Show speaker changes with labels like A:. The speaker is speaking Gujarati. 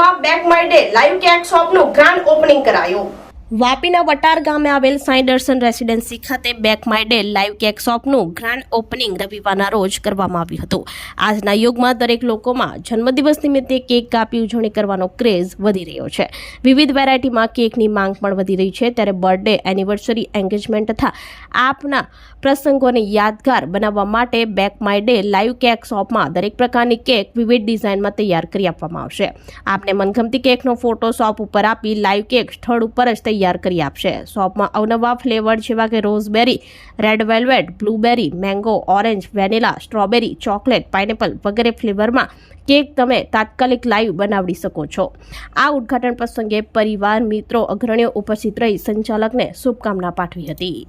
A: વિસ્તારમાં bake my day live cake શોપનું grand opening કરાયું. વાપીના વટાર ગામે આવેલ સાંઈ દર્શન રેસિડેન્સી ખાતે bake my day live cake શોપનું grand opening રવિવારના રોજ કરવામાં આવ્યું હતું. આજના યુગમાં દરેક લોકોમાં જન્મદિવસ નિમિત્તે કેક કાપી, ઉજવણી કરવાનો ક્રેઝ વધી રહ્યો છે. વિવિધ વેરાયટીમાં કેકની માંગ પણ વધી રહી છે. ત્યારે બર્થડે, એનિવર્સરી એન્ગેજમેન્ટ તથા આપના પ્રસંગોને યાદગાર બનાવવા માટે bake my day live cake શોપમાં દરેક પ્રકારની કેક વિવિધ ડિઝાઇનમાં તૈયાર કરી આપવામાં આવશે. આપને મનગમતી કેકનો ફોટો શોપ ઉપર આપી લાઈવ કેક સ્થળ ઉપર જ તૈયાર કરી આપશે. શોપમાં અવનવા ફ્લેવર જેવા કે roseberry, red velvet, blueberry, mango, orange, vanilla, strawberry, chocolate, pineapple વગેરે ફ્લેવરમાં કેક તમે તાત્કાલિક લાઈવ બનાવડી શકો છો. આ ઉદ્ઘાટન પ્રસંગે પરિવાર, મિત્રો, અગ્રણીઓ ઉપસ્થિત રહી સંચાલકને શુભકામના પાઠવી હતી.